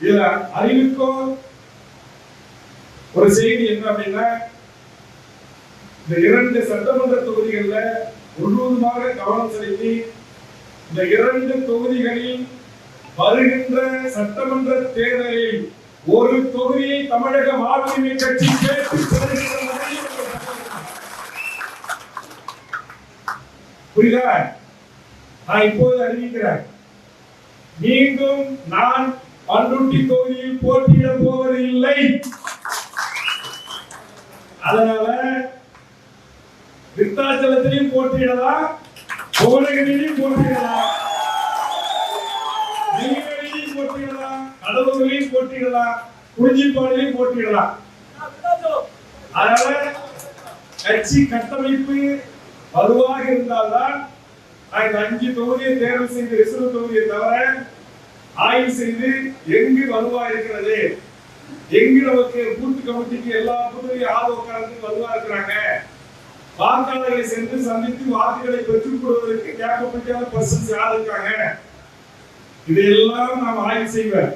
இதுல அறிவுக்கும் ஒரு செய்தி என்ன அப்படின்னா இந்த இரண்டு சட்டமன்ற தொகுதிகளில் முழுவதுமாக கவனம் செலுத்தி இந்த இரண்டு தொகுதிகளில் வருகின்ற சட்டமன்ற தேர்தலில் ஒரு தொகுதியை தமிழக வாழ்வுரிமை கட்சி புரியுதா? நான் இப்போது அறிவிக்கிறேன். மீண்டும் நான் பண்ருட்டி தொகுதியில் போட்டியிட போவது இல்லை அதனால விருத்தாச்சலத்திலையும் போட்டியிடலாம் புவனகிரியிலையும் போட்டியிடலாம் நெய்வேலியிலையும் போட்டியிடலாம் கடலூர்லையும் போட்டியிடலாம் குறிஞ்சிப்பாடிலையும் போட்டியிடலாம். அதனால கட்சி கட்டமைப்பு வலுவாக இருந்தால்தான் நான் இந்த அஞ்சு தொகுதியை தேர்வு செய்து ரிசர்வ் தொகுதியை தவிர ஆய்வு செய்து எங்கு வலுவா இருக்கிறது? எங்கு நமக்கு பூத்து கமிட்டிக்கு எல்லா புதுவையும் ஆதரவுக்காரர்கள் வலுவா இருக்கிறாங்க? வாக்காளர்களை சென்று சந்தித்து வாக்குகளை பெற்றுக் கொள்வதற்கு கேப்பபிலிட்டியான பர்சன்ஸ் யார் இருக்காங்க? இதையெல்லாம் நாம் ஆய்வு செய்வேன்